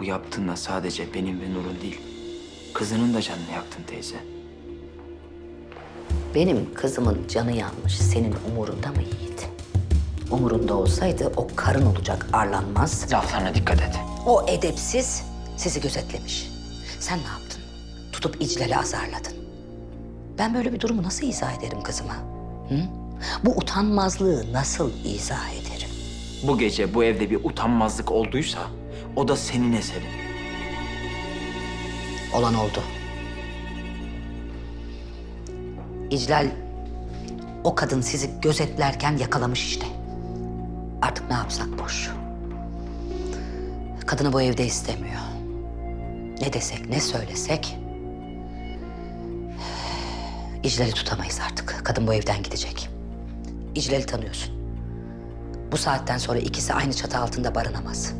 Bu yaptığınla sadece benim ve Nur'un değil, kızının da canını yaktın teyze. Benim kızımın canı yanmış. Senin umurunda mı Yiğit? Umurunda olsaydı o karın olacak arlanmaz. Laflarına dikkat et. O edepsiz sizi gözetlemiş. Sen ne yaptın? Tutup İclal'i azarladın. Ben böyle bir durumu nasıl izah ederim kızıma? Hı? Bu utanmazlığı nasıl izah ederim? Bu gece bu evde bir utanmazlık olduysa o da senin eserin. Olan oldu. İclal o kadın sizi gözetlerken yakalamış işte. Artık ne yapsak boş. Kadını bu evde istemiyor. Ne desek ne söylesek... İclal'i tutamayız artık. Kadın bu evden gidecek. İclal'i tanıyorsun. Bu saatten sonra ikisi aynı çatı altında barınamaz.